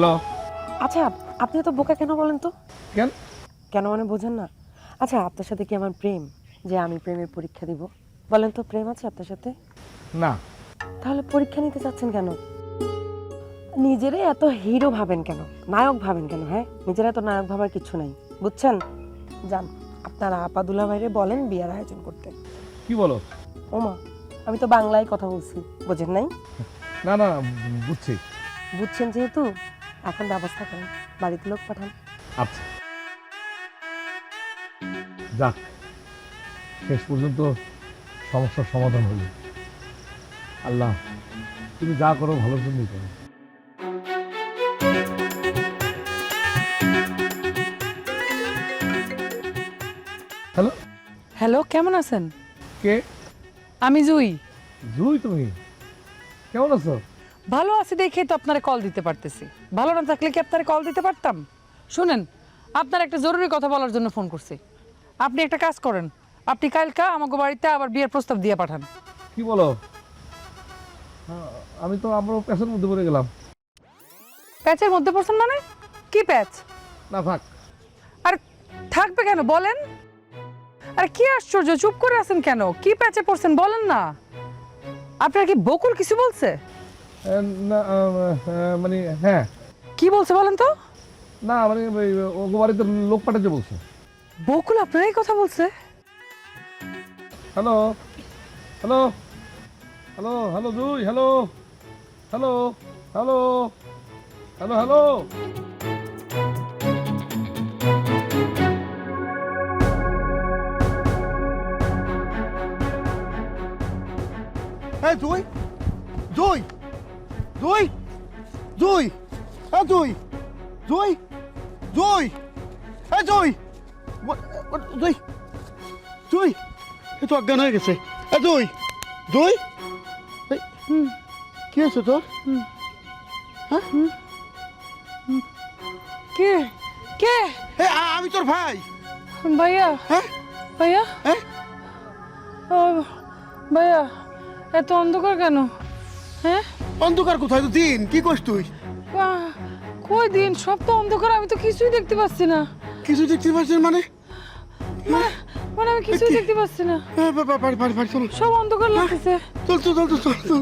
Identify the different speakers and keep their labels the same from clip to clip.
Speaker 1: Hello.
Speaker 2: আচ্ছা আপনি তো বোকা কেন বলেন তো?
Speaker 1: কেন?
Speaker 2: কেন মানে বোঝেন না। আচ্ছা আপনার সাথে কি আমার প্রেম? যে আমি প্রেমের পরীক্ষা দিব। বলেন তো প্রেম আছে আপনার সাথে?
Speaker 1: না।
Speaker 2: তাহলে পরীক্ষা নিতে চাচ্ছেন কেন? নিজেরাই এত হিরো ভাবেন কেন? নায়ক ভাবেন কেন হ্যাঁ? নিজেরা এত নায়ক ভাবার কিছু নাই বুঝছেন? যান আপনারা আপাদুলা বাইরে বলেন বিয়ার আয়োজন করতে।
Speaker 1: কি বলো?
Speaker 2: ওমা আমি তো বাংলায় কথা বলছি বোঝেন নাই?
Speaker 1: না না বুঝছি।
Speaker 2: বুঝছেন যেহেতু? এখন ব্যবস্থা করেন বাড়িতে লোক পাঠান।
Speaker 1: আচ্ছা। যাক শেষ পর্যন্ত সমস্যার সমাধান হলো। আল্লাহ তুমি যা করো ভালোর জন্যই করো। হ্যালো?
Speaker 3: হ্যালো কেমন আছেন?
Speaker 1: কে?
Speaker 3: আমি জুই।
Speaker 1: জুই তুমি? কেমন আছো?
Speaker 3: ভালো আছি দেখে তো আপনারা কল দিতে পারতেছি। ভালো না থাকলে কি আপনারা কল দিতে পারতাম? শুনেন আপনার একটা জরুরি কথা বলার জন্য ফোন করছি। আপনি একটা কাজ করেন আপনি কালকা আমাকে বাড়িতে আবার বিয়ের প্রস্তাব দিয়ে পাঠান।
Speaker 1: কি বলো? আমি তো আমারও প্যাসের মধ্যে পড়ে গেলাম।
Speaker 3: প্যাচের মধ্যে পড়ছেন মানে? কি প্যাচ?
Speaker 1: না থাক।
Speaker 3: আর থাকবে কেন বলেন। আর কি আশ্চর্য চুপ করে আছেন কেন? কি প্যাচে পড়ছেন বলেন না। আপনার কি বকুল কিছু বলছে?
Speaker 1: মানে হ্যাঁ।
Speaker 3: কি বলছে বলেন তো?
Speaker 1: না মানে ওই ও বাড়িতে লোক পাঠাতে বলছে।
Speaker 3: বকুল আপনার এই কথা বলছে?
Speaker 1: হ্যালো হ্যালো হ্যালো হ্যালো দুই hello hello hello hello hello.
Speaker 4: এই তুই তুই তুই তুই এই তুই তুই তুই এই তুই ব- ব- তুই তুই এ তো অজ্ঞান হয়ে গেছে। এ তুই এই, কি হয়েছে তোর?
Speaker 3: কে? কে?
Speaker 4: এ আমি তোর ভাই।
Speaker 3: ভাইয়া।
Speaker 4: হ্যাঁ?
Speaker 3: ভাইয়া?
Speaker 4: হ্যাঁ?
Speaker 3: ও ভাইয়া এত অন্ধকার কেন? হ্যাঁ?
Speaker 4: অন্ধকার কোথায়? তো দিন কি করছ তুই?
Speaker 3: আহ, কই দিন সব তো অন্ধকার আমি তো কিছুই দেখতে পাচ্ছি না।
Speaker 4: কিছু দেখতে পাচ্ছেন মানে?
Speaker 3: মানে মানে আমি কিছুই দেখতে পাচ্ছি না।
Speaker 4: বাড়ি বাড়ি বাড়ি চলো
Speaker 3: সব অন্ধকার লাগতেছে।
Speaker 4: চল চল চল চল চল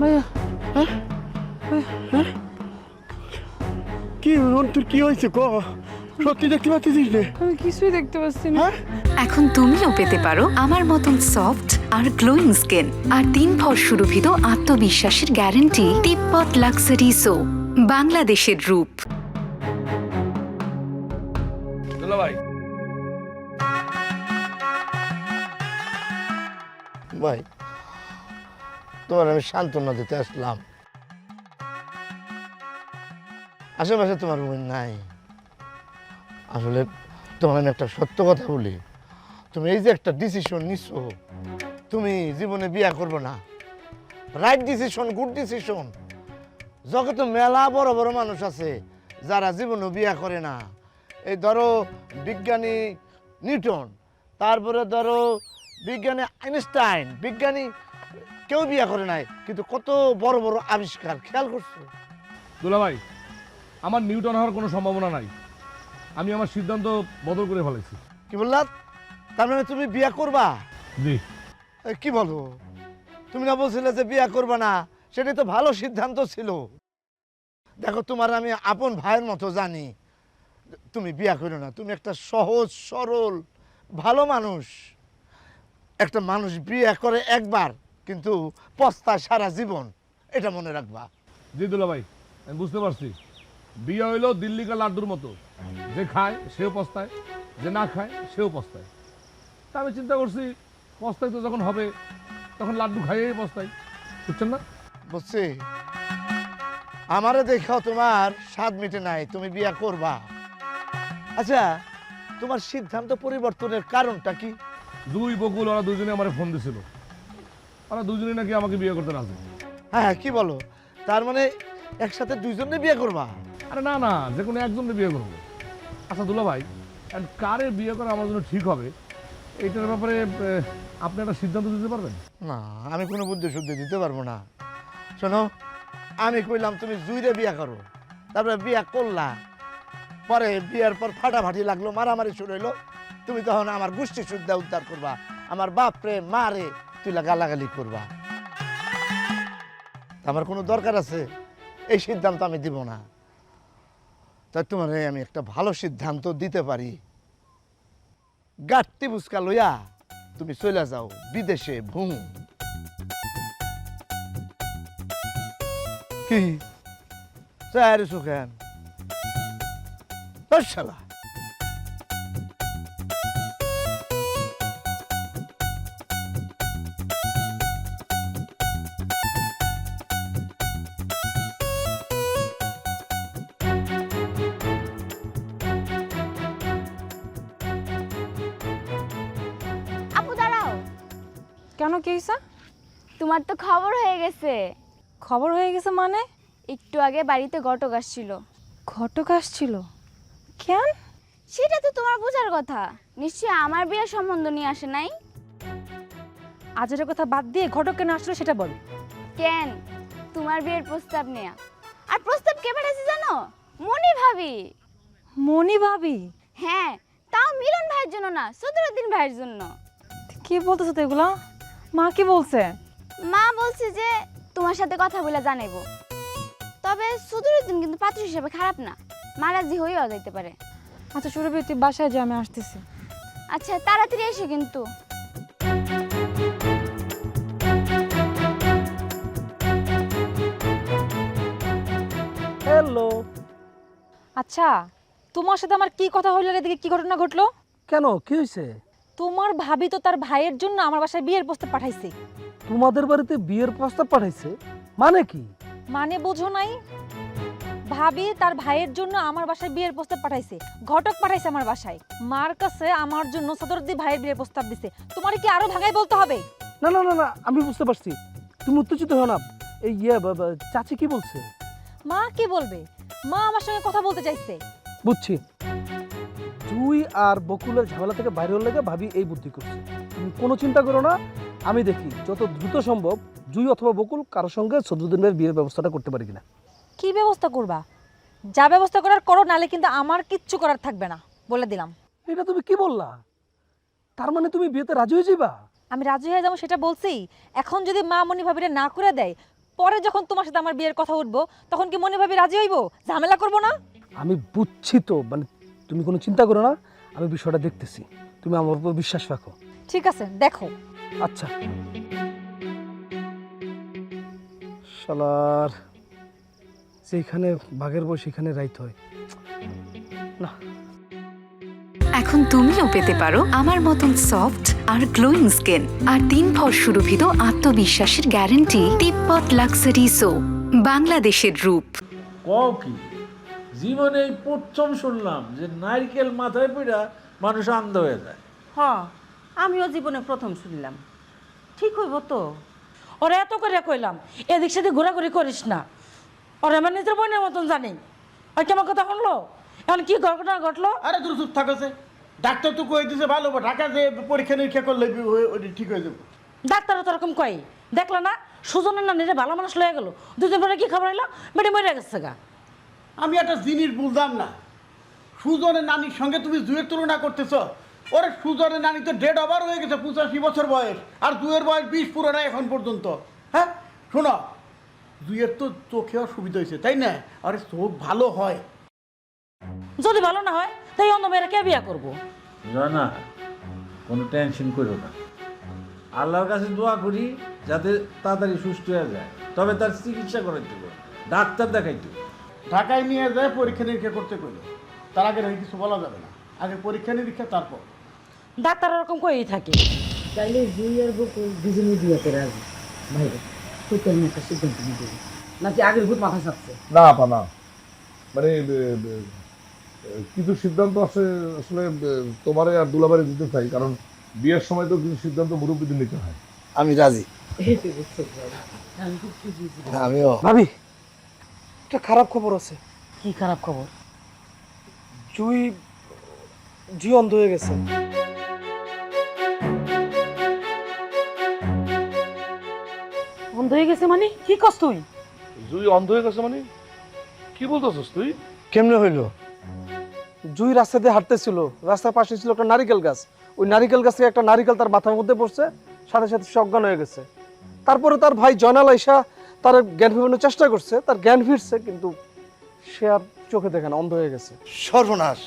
Speaker 3: ভাইয়া।
Speaker 4: কি রন তোর কি হয়েছে? ক? সত্যি দেখতে পাচ্ছিস রে?
Speaker 3: আমি কিছুই দেখতে পাচ্ছি না।
Speaker 4: হ্যাঁ?
Speaker 5: এখন তুমিও পেতে পারো আমার মতন সফট আর গ্লোয়িং স্কিন আর তিন ভর সুরভিত আত্মবিশ্বাসের গ্যারান্টি তিব্বত লাক্সারি সো বাংলাদেশের রূপ।
Speaker 1: দুলা ভাই।
Speaker 6: ভাই তোমার আমি সান্ত্বনা দিতে আসলাম। আশেপাশে তোমার বোন নাই। আসলে তোমার একটা সত্য কথা বলি। তুমি এই যে একটা ডিসিশন নিচ্ছ তুমি জীবনে বিয়া করবে না। রাইট ডিসিশন গুড ডিসিশন জগতে মেলা বড় বড় মানুষ আছে, যারা জীবনে বিয়া করে না, এই ধরো বিজ্ঞানী নিউটন, তারপরে ধরো বিজ্ঞানী আইনস্টাইন, বিজ্ঞানী কেউ বিয়া করে নাই, কিন্তু কত বড় বড় আবিষ্কার, খেয়াল করছ?
Speaker 1: দুলা ভাই আমার নিউটন হওয়ার কোনো সম্ভাবনা নাই। আমি আমার সিদ্ধান্ত বদল করে ফেলেছি।
Speaker 6: কি বললা? তার মানে তুমি বিয়ে করবা?
Speaker 1: জি।
Speaker 6: এ, কি বলো তুমি না বলছিলে যে বিয়ে করবা না সেটাই তো ভালো সিদ্ধান্ত ছিল। দেখো তোমার আমি আপন ভাইয়ের মতো জানি। তুমি বিয়া করো না তুমি একটা সহজ সরল ভালো মানুষ। একটা মানুষ বিয়ে করে একবার কিন্তু পস্তায় সারা জীবন এটা মনে রাখবা।
Speaker 1: জি দুলা ভাই আমি বুঝতে পারছি। বিয়ে হইল দিল্লিকা লাড্ডুর মতো। যে খায় সেও পস্তায়। যে না খায় সেও পস্তায়। তা আমি চিন্তা করছি পস্তায় তো যখন হবে তখন লাড্ডু খাইয়েই পস্তাই বুঝছেন না?
Speaker 6: বুঝছি। আমারও দেখাও তোমার স্বাদ মিটে নাই তুমি বিয়ে করবা। আচ্ছা তোমার সিদ্ধান্ত পরিবর্তনের কারণটা কি?
Speaker 1: দুই বকুল ওরা দুজনে আমার ফোন দিছিল। ওরা দুজনে নাকি আমাকে বিয়ে করতে রাজি।
Speaker 6: হ্যাঁ কি বলো? তার মানে একসাথে দুইজনে বিয়ে করবা?
Speaker 1: আরে না না যে কোনো একজনকে বিয়ে করব। আচ্ছা দুলা ভাই কারে বিয়ে করা আমার জন্য ঠিক হবে? এইটার ব্যাপারে আপনি একটা সিদ্ধান্ত দিতে পারবেন?
Speaker 6: না, আমি কোনো বুদ্ধি শুদ্ধি দিতে পারব না। শোনো, আমি কইলাম তুমি জুইরে বিয়ে করো। তারপরে বিয়ে করলা। পরে বিয়ের পর ফাটাফাটি লাগল, মারামারি শুরু হইল। তুমি তখন আমার গোষ্ঠী শুদ্ধা উদ্ধার করবা। আমার বাপরে, মারে, তুই গালাগালি করবা। আমার কোনো দরকার আছে? এই সিদ্ধান্ত আমি দিব না। তাই তোমার আমি একটা ভালো সিদ্ধান্ত দিতে পারি। গাটতি বুসকা লইয়া তুমি চলে যাও বিদেশে ভুম। কি? আর সুখেন। শালা।
Speaker 7: তোমার তো খবর হয়ে গেছে।
Speaker 8: খবর হয়ে গেছে মানে?
Speaker 7: একটু আগে বাড়িতে ঘটক আসছিল।
Speaker 8: ঘটক আসছিল? কেন?
Speaker 7: সেটা তো তোমার বোঝার কথা। নিশ্চয়ই আমার বিয়ের সম্বন্ধ নিয়ে আসে নাই।
Speaker 8: আজের কথা বাদ দিয়ে ঘটক কেন আসলো সেটা বল।
Speaker 7: কেন? তোমার বিয়ের প্রস্তাব নেয়া। আর প্রস্তাব কে পাঠাইছে জানো? মনি ভাবি।
Speaker 8: মনি ভাবি?
Speaker 7: হ্যাঁ তাও মিলন ভাইয়ের জন্য না সদরুদ্দিন ভাইয়ের জন্য।
Speaker 8: কি বলতেছো তো এগুলা? মা কি বলছে?
Speaker 7: মা বলছে যে তোমার সাথে কথা বলে জানাইবো। তবে সদরুদ্দিন কিন্তু পাত্র হিসেবে খারাপ না। মারাজি হয়েও যাইতে পারে।
Speaker 8: আচ্ছা সুরভি তুই বাসায় যা আমি আসতেছি।
Speaker 7: আচ্ছা তাড়াতাড়ি এসো কিন্তু।
Speaker 9: হ্যালো।
Speaker 8: আচ্ছা তোমার সাথে আমার কি কথা হইল এদিকে কি ঘটনা ঘটলো?
Speaker 9: কেন? কি হয়েছে
Speaker 8: তোমার ভাবি তো তার ভাইয়ের জন্য আমার বাসায় বিয়ের প্রস্তাব পাঠাইছে।
Speaker 9: তোমাদের বাড়িতে বিয়ের প্রস্তাব পাঠাইছে? মানে কি?
Speaker 8: মানে বোঝো নাই? ভাবি তার ভাইয়ের জন্য আমার বাসায় বিয়ের প্রস্তাব পাঠাইছে। ঘটক পাঠাইছে আমার বাসায়। মার কাছে আমার জন্য সদরদি ভাইয়ের বিয়ের প্রস্তাব দিছে। তোমার কি আরও ভাগাই বলতে হবে?
Speaker 9: না না না না আমি বুঝতে পারছি। তুমি উত্তেজিত হও না। এই ইয়ে বা- বা, চাচি কি বলছে?
Speaker 8: মা কি বলবে? মা আমার সঙ্গে কথা বলতে চাইছে।
Speaker 9: বুঝছি। তুই আর বকুলের ঝামেলা থেকে বাইরে হলে লেগে ভাবি এই বুদ্ধি করছে। তুমি কোনো চিন্তা করো না আমি দেখি যত দ্রুত সম্ভব জুই অথবা বকুল কারোর সঙ্গে সদরুদ্দিনের বিয়ের ব্যবস্থাটা করতে পারি কিনা।
Speaker 8: কি ব্যবস্থা করবা? যা ব্যবস্থা করার করো নালে কিন্তু আমার কিচ্ছু করার থাকবে না বলে দিলাম।
Speaker 9: এটা তুমি কি বললা? তার মানে তুমি বিয়েতে রাজি হয়ে যাবা
Speaker 8: আমি রাজি হয়ে যাব সেটা বলছি। এখন যদি মা মনি ভাবিরে না করে দেয় পরে যখন তোমার সাথে আমার বিয়ের কথা উঠবো তখন কি মনি ভাবি রাজি হইবো? ঝামেলা করব না?
Speaker 9: আমি বুঝছি তো মানে তুমি কোনো চিন্তা করো না আমি বিষয়টা দেখতেছি। তুমি আমার উপর বিশ্বাস রাখো।
Speaker 8: ঠিক আছে দেখো।
Speaker 9: আচ্ছা। শালার যেখানে বাঘের বই সেখানে রাইত হয়। না।
Speaker 5: এখন তুমিও পেতে পারো আমার মতন সফট আর গ্লোয়িং স্কিন আর তিন ভর সুরভিত আত্মবিশ্বাসের গ্যারান্টি তিব্বত লাক্সারি সো বাংলাদেশের রূপ।
Speaker 10: কও কি? জীবনে প্রথম শুনলাম যে নারকেল মাথায় পড়া মানুষ আন্ধ হয়ে যায়।
Speaker 11: হ। আমিও জীবনে প্রথম শুনলাম। ঠিক হইব তো?
Speaker 12: ওরা এত করে কইলাম এদিক সেদিক ঘোরাঘুরি করিস না। ওরা আমার নিজের বোনের মতন জানি। ওই কেমন কথা শুনলো? এখন কি ঘটনা ঘটলো?
Speaker 4: আরে তোর চুপ থাকছে ডাক্তার তো কয়ে দিছে ভালো ঢাকা যে পরীক্ষা নিরীক্ষা করলে ওই- ঠিক হয়ে যাবে।
Speaker 12: ডাক্তারও তো এরকম কয়। দেখল না সুজনের না নিজে ভালো মানুষ লয়ে গেল। দুদিন পরে কি খবর এলো মেটে মরে গেছে গা।
Speaker 4: আমি একটা জিনিস বুঝলাম না। সুজনের নানির সঙ্গে তুমি জুয়ের তুলনা করতেছ? ওরে সুজনের নানি তো ডেড ওভার হয়ে গেছে পঁচাশি বছর বয়স। আর দুয়ের বয়স বিশ পুরো না এখন পর্যন্ত। হ্যাঁ? শোনো জুয়ের তো চোখেও সুবিধা হয়েছে তাই না? আরে চোখ ভালো হয়।
Speaker 12: যদি ভালো না হয় তাই অন্য মেয়েরা কে বিয়া করব?
Speaker 10: না কোনো টেনশন করো না। আল্লাহর কাছে দোয়া করি যাতে তাড়াতাড়ি সুস্থ হয়ে যায়। তবে তার চিকিৎসা করাইতে হবে ডাক্তার দেখাইতে হবে।
Speaker 4: ঢাকায় নিয়ে যায় পরীক্ষা নিরীক্ষা করতে কইলো। তার আগে রয়ে কিছু বলা যাবে না। আগে পরীক্ষা নিরীক্ষা তারপর।
Speaker 12: ডাক্তার এরকম করেই থাকে। তাইলে দুই আর বকুল দুজনে বিয়েতে রাজি ভাইরে তুই কেন একটা সিদ্ধান্ত নিবি নাকি আগের ভূত মাথা চাপছে
Speaker 1: না আপা না। মানে কিছু সিদ্ধান্ত আছে আসলে তোমারে আর দুলাবারে দিতে চাই কারণ বিয়ের সময় তো কিছু সিদ্ধান্ত মুরব্বীদের নিতে হয়।
Speaker 6: আমি রাজি।
Speaker 12: আমি খুব খুশি
Speaker 6: আমিও।
Speaker 9: ভাবি একটা খারাপ খবর আছে।
Speaker 12: কি খারাপ খবর?
Speaker 9: জুই জি অন্ধ হয়ে গেছে।
Speaker 12: বন্ধ হয়ে গেছে মানে? কি কস তুই?
Speaker 1: জুই অন্ধ হয়ে গেছে মানে? কি বলতেছস তুই?
Speaker 6: কেমনে হইল?
Speaker 9: জুই রাস্তা দিয়ে হাঁটতেছিল রাস্তার পাশে ছিল একটা নারিকেল গাছ। ওই নারিকেল গাছে একটা নারিকেল তার মাথার মধ্যে পড়ছে সাথে সাথে সে অজ্ঞান হয়ে গেছে। তারপরে তার ভাই জয়নাল আইসা তার জ্ঞান ফিরানোর চেষ্টা করছে তার জ্ঞান ফিরছে কিন্তু সে আর চোখে দেখে না অন্ধ হয়ে গেছে।
Speaker 6: সর্বনাশ।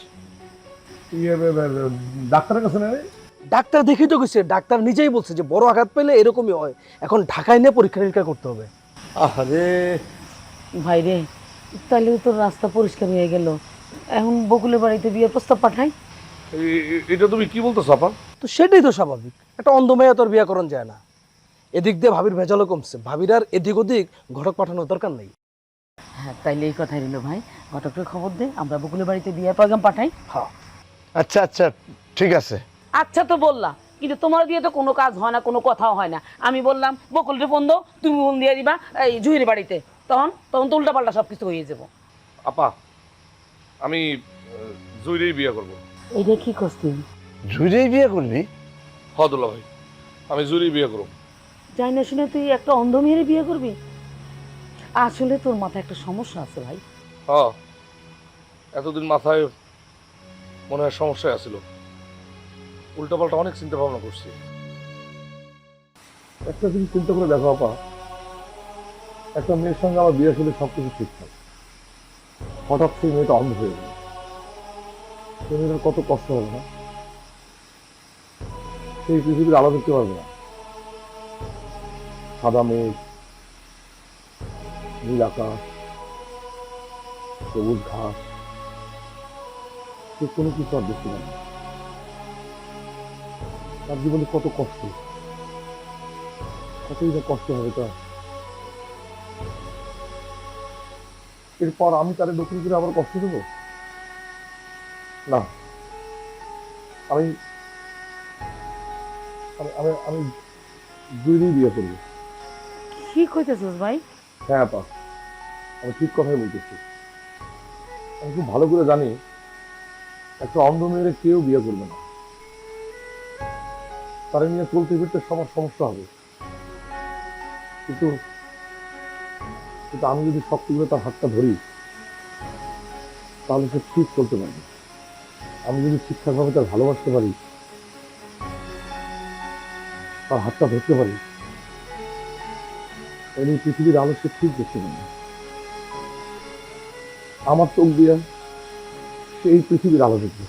Speaker 1: ইয়ে, ডাক্তারের কাছে নেই
Speaker 9: ডাক্তার দেখেই তো গেছে ডাক্তার নিজেই বলছে যে বড় আঘাত পেলে এরকমই হয়। এখন ঢাকায় নিয়ে পরীক্ষা নিরীক্ষা করতে হবে।
Speaker 6: আরে
Speaker 12: ভাই রে তাহলে তো রাস্তা পরিষ্কার হয়ে গেল। এখন বকুলের বাড়িতে বিয়ের প্রস্তাব পাঠাই।
Speaker 1: এটা তুমি কি বলতো আপা?
Speaker 9: তো সেটাই তো স্বাভাবিক একটা অন্ধ মেয়ে তোর বিয়ে করণ যায় না। এদিক দিয়ে ভাবির ভেজালও কমছে ভাবির আর এদিক ওদিক ঘটক পাঠানোর দরকার নেই।
Speaker 12: হ্যাঁ তাইলে এই কথাই রইল ভাই। ঘটকের খবর দে আমরা বকুলের বাড়িতে বিয়ের প্রোগ্রাম পাঠাই।
Speaker 9: হ্যাঁ।
Speaker 6: আচ্ছা আচ্ছা ঠিক আছে।
Speaker 12: আচ্ছা তো বললাম কিন্তু তোমার দিয়ে তো কোনো কাজ হয় না কোনো কথাও হয় না। আমি বললাম বকুলকে ফোন দাও তুমি ফোন দিয়ে দিবা এই জুহির বাড়িতে। তখন তখন তো উল্টাপাল্টা সব কিছু হয়ে যাব।
Speaker 1: আপা আমি জুইরেই বিয়ে করব।
Speaker 12: এইটা কি করছ? তুই
Speaker 6: জুড়েই বিয়ে করবি?
Speaker 1: হদুল্লা ভাই আমি জুইরেই বিয়ে করব।
Speaker 12: যাই না শুনে তুই একটা অন্ধ মেয়ের বিয়ে করবি? আসলে তোর মাথায় একটা সমস্যা আছে ভাই।
Speaker 1: হ্যাঁ এতদিন মাথায় মনে হয় সমস্যায় আছিল। উল্টাপাল্টা অনেক চিন্তা ভাবনা করছি। একটা জিনিস চিন্তা করে দেখো আপা, একটা মেয়ের সঙ্গে আমার বিয়ে শুনে সব কিছু ঠিকঠাক হঠাৎ সেই মেয়েটা অন্ধ হয়ে গেল। সেই মেয়েটার কত কষ্ট হবে না? সেই পৃথিবীর আলো দেখতে পারবে না। সাদা মেঘ, নীল আকাশ, সবুজ ঘাস, সে কোনো কিছু আর দেখতে পারে না। তার জীবনে কত কষ্ট। কতই না কষ্ট হবে তার। এরপর আমি তারে নতুন করে আবার কষ্ট দেবো? না। আমি আমি- আমি আমি দুইরই বিয়ে করব।
Speaker 12: কি কইতেছিস ভাই?
Speaker 1: হ্যাঁ আপা। আমি ঠিক কথাই বলতেছি। আমি খুব ভালো করে জানি একটা অন্ধ মেয়েরে কেউ বিয়ে করবে না। তারা নিয়ে চলতে ফিরতে সবার সমস্যা হবে। কিন্তু কিন্তু আমি যদি শক্ত করে তার হাতটা ধরি, তাহলে সে ঠিক চলতে পারবে। আমি যদি ঠিকঠাকভাবে তার ভালোবাসতে পারি, তার হাতটা ধরতে পারি এই পৃথিবীর আলো সে ঠিক দেখতে পাবে। আমার চোখ দিয়ে সে এই পৃথিবীর আলো দেখবে।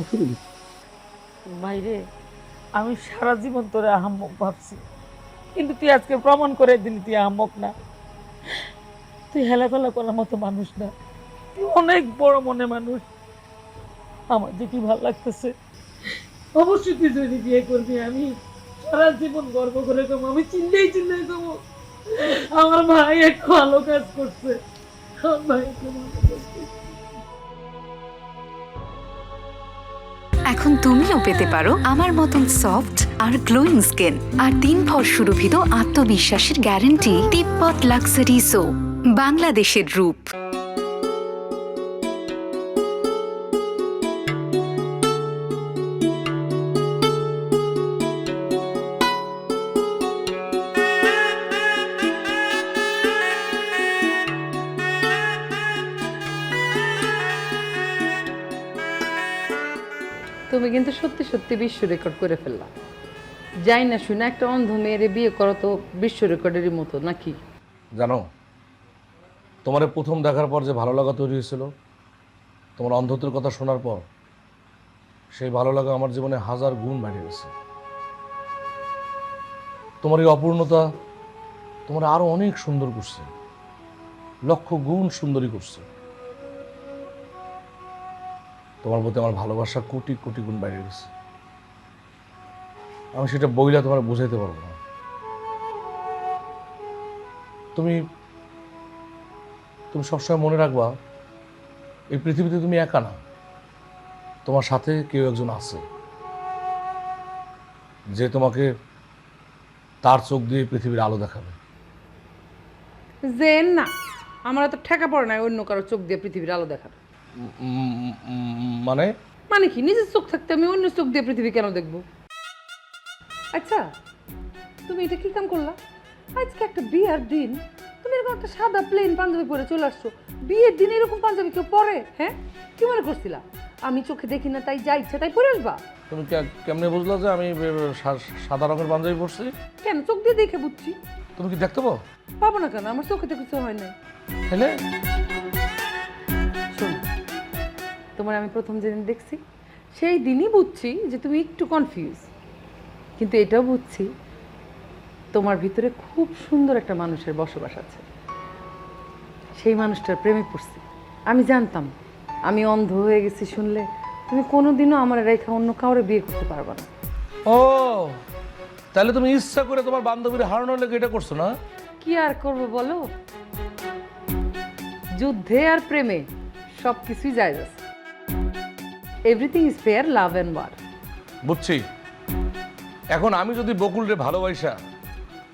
Speaker 1: আসলে কি?
Speaker 12: আমি সারা জীবন তোরে আহাম্মক ভাবছি। কিন্তু তুই আজকে প্রমাণ করে দিলি তুই আহাম্মক না। তুই হেলাফেলা করার মতো মানুষ না। তুই অনেক বড় মনে মানুষ। আমার যে কি ভালো লাগতেছে। অবশ্যই তুই যদি বিয়ে করবি, আমি সারা জীবন গর্ব করে কম আমি চিল্লেই চিল্লেই কমো আমার ভাই এক ভালো কাজ করছে। আমার ভাই একটা ভালো কাজ করছে।
Speaker 5: এখন তুমিও পেতে পারো আমার মতন সফট আর গ্লোয়িং স্কিন আর তিন ভর সুরভিত আত্মবিশ্বাসের গ্যারান্টি তিব্বত লাক্সারি সো, বাংলাদেশের রূপ।
Speaker 3: তুমি কিন্তু সত্যি সত্যি বিশ্ব রেকর্ড করে ফেললা যাই না শুনে একটা অন্ধ মেয়েরে বিয়ে করা তো বিশ্ব রেকর্ডেরই মতো, নাকি?
Speaker 1: জানো, তোমার প্রথম দেখার পর যে ভালো লাগা তৈরি হয়েছিল, তোমার অন্ধত্বের কথা শোনার পর সেই ভালো লাগা আমার জীবনে হাজার গুণ বেড়ে গেছে। তোমার এই অপূর্ণতা তোমার আরও অনেক সুন্দর করছে, লক্ষ গুণ সুন্দরী করছে। তোমার প্রতি আমার ভালোবাসা কোটি কোটি গুণ বাইরে গেছে। আমি সেটা বইলা তোমার বুঝাইতে পারব না। তুমি তুমি সবসময় মনে রাখবা এই পৃথিবীতে তুমি একা না। তোমার সাথে কেউ একজন আছে। যে তোমাকে তার চোখ দিয়ে পৃথিবীর আলো দেখাবে।
Speaker 3: যে না আমার তো ঠেকা পড়ে না অন্য কারও চোখ দিয়ে পৃথিবীর আলো
Speaker 1: উম, মানে?
Speaker 3: মানে কি? নিজের চোখ থাকতে আমি অন্য চোখ দিয়ে পৃথিবী কেন দেখব? আচ্ছা তুমি এটা কি কাম করলা? আজকে একটা বিয়ের দিন। তুমি এরকম একটা সাদা প্লেন পাঞ্জাবি পরে চলে আসছো। বিয়ের দিন এরকম পাঞ্জাবি কেউ পরে? হ্যাঁ? কি মনে করছিলা? আমি চোখে দেখি না তাই যা ইচ্ছা তাই পরে আসবা।
Speaker 1: তুমি কে- কেমনে বুঝলা যে আমি সাদা রঙের পাঞ্জাবি পরছি?
Speaker 3: কেন? চোখ দিয়ে দেখে বুঝছি।
Speaker 1: তুমি কি দেখতে পাও?
Speaker 3: পাবো না কেন? আমার চোখে তো কিছু হয় না
Speaker 1: তাহলে
Speaker 3: শোনো তোমার আমি প্রথম যেদিন দেখছি সেই দিনই বুঝছি যে তুমি একটু কনফিউজ কিন্তু এটাও বুঝছি তোমার ভিতরে খুব সুন্দর একটা মানুষের বসবাস আছে। সেই মানুষটার প্রেমে পড়ছি। আমি জানতাম আমি অন্ধ হয়ে গেছি শুনলে তুমি কোনোদিনও আমার রেখা অন্য কাউরে বিয়ে করতে পারবে না।
Speaker 1: ও তাহলে তুমি ইচ্ছা করে তোমার বান্ধবীর হারানোর লেগে এটা করছ না?
Speaker 3: কি আর করব বলো? যুদ্ধে আর প্রেমে সব কিছুই যায় আছে everything is fair love and war
Speaker 1: বুঝছি। এখন আমি যদি বকুলরে ভালোবাসা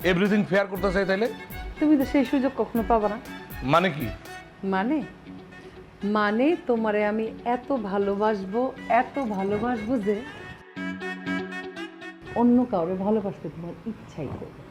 Speaker 1: এভরিথিং ফেয়ার করতে চাই তাহলে
Speaker 3: তুমি তো সেই সুযোগ কখনো পাবা না।
Speaker 1: মানে কি?
Speaker 3: মানে? মানে তোমারে আমি এত ভালোবাসবো এত ভালোবাসবো যে অন্য কাউরে ভালোবাসতে তোমার ইচ্ছাই করবে